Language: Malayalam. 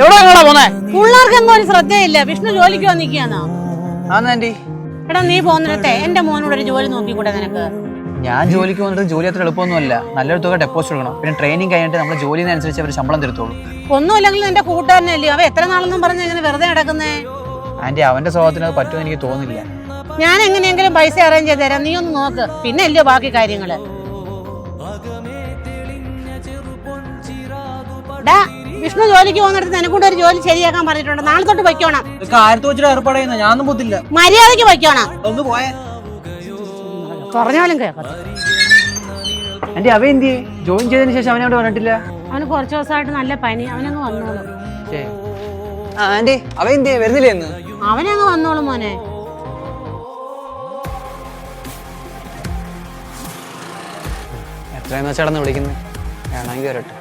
എവിടെ നിങ്ങളാ പോന്നെ? പിള്ളേർക്കൊന്നും ഒരു ശ്രദ്ധയില്ല. വിഷ്ണു ജോലിക്ക് ആന്റി? എടാ നീ പോകുന്നിടത്തെ എന്റെ മോനോട് ഒരു ജോലി നോക്കിക്കൂടെ നിനക്ക്? ഞാൻ ജോലിക്ക് വന്നിട്ട് ജോലി അത്ര എളുപ്പമൊന്നുമല്ല. നല്ലൊരു തുക ഡെപ്പോസിറ്റ് കൊടുക്കണം. പിന്നെ ട്രെയിനിങ് കഴിഞ്ഞിട്ട് നമ്മൾ ജോലിനനുസരിച്ച് അവർ ശമ്പളം തരത്തുള്ളൂ ഒന്നുമില്ലെങ്കിൽ എന്റെ കൂട്ടുകാരനല്ലേ? അവ എത്ര നാളൊന്നും പറഞ്ഞ് ഇങ്ങനെ വെറുതെ നടക്കുന്നേ? ആന്റി അവന്റെ സ്വഭാവത്തിന് അത് പറ്റുമെന്ന് എനിക്ക് തോന്നുന്നില്ല. ഞാൻ എങ്ങനെയെങ്കിലും പൈസ അറേഞ്ച് ചെയ്ത് തരാം. നീ ഒന്ന് നോക്ക്. പിന്നെ അല്ലയോ ബാക്കി കാര്യങ്ങൾ? ഡാ വിഷ്ണു ജോലിക്ക് പോകുന്നിടത്ത് നിനക്കൂടെ ഒരു ജോലി ശരിയാക്കാൻ പറഞ്ഞിട്ടുണ്ട്. നാളെ തൊട്ട് വയ്ക്കണം ഇതൊക്കെ ആയിരത്തി വെച്ചിട്ട് ഏർപ്പാട് ചെയ്യുന്ന ഞാനൊന്നും പോത്തില്ല. മര്യാദയ്ക്ക് വയ്ക്കോണം ഒന്ന് പോയേ. പറഞ്ഞാലും കേൾക്കട്ടെ ആന്റി അവ എന്തി ജോയിൻ ചെയ്തതിന് ശേഷം അവനെ അവിടെ വന്നിട്ടില്ല? അവന് കുറച്ച് ദിവസമായിട്ട് നല്ല പനി. അവനങ്ങ് വന്നോളും. ആന്റി അവ എന്തി വരുന്നില്ലേ എന്ന് അവനങ്ങ് വന്നോളും മോനെ. എത്രയെന്ന് വെച്ചാടന്ന് വിളിക്കുന്നത് വേണമെങ്കിൽ വരട്ടെ.